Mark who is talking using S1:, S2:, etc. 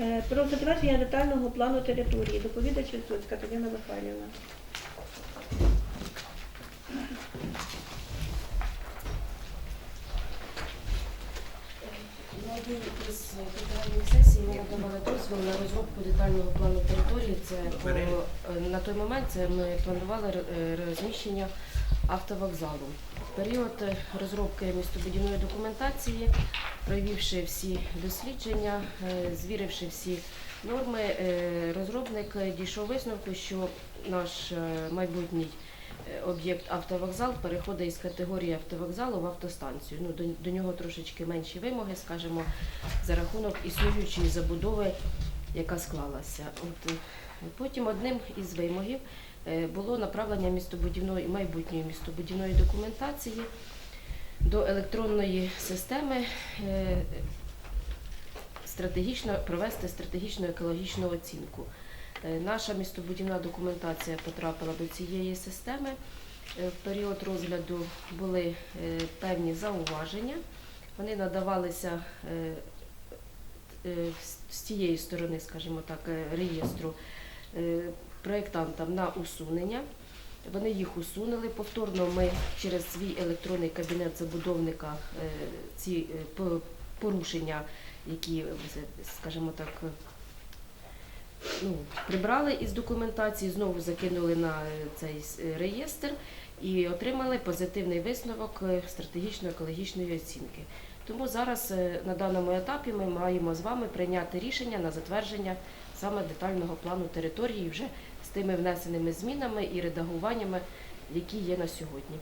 S1: Е, Про затвердження детального плану території. Доповідач Висоцька Тетяна Михайлівна.
S2: На одній із попередніх сесій ми надавали дозвіл на розробку детального плану території. Це по, е, на той момент це ми планували е, розміщення автовокзалу. Період розробки містобудівної документації, провівши всі дослідження, е, звіривши всі норми, е, розробник дійшов висновку, що наш е, майбутній об'єкт автовокзал переходить із категорії автовокзалу в автостанцію. Ну, до, до нього трошечки менші вимоги, скажімо, за рахунок існуючої забудови, яка склалася. От, потім одним із вимогів було направлення містобудівної майбутньої містобудівної документації до електронної системи. е, Стратегічно провести стратегічну екологічну оцінку. Е, Наша містобудівна документація потрапила до цієї системи. Е, В період розгляду були е, певні зауваження. Вони надавалися е, е, з- тієї сторони, скажімо так, е, реєстру е, проєктантам на усунення. Вони їх усунули. Повторно ми через свій електронний кабінет забудовника е, ці е, порушення, які, е, скажімо так, ну, прибрали із документації, знову закинули на цей реєстр і отримали позитивний висновок стратегічно-екологічної оцінки. Тому зараз е, на даному етапі ми маємо з вами прийняти рішення на затвердження саме детального плану території вже з тими внесеними змінами і редагуваннями, які є на сьогодні.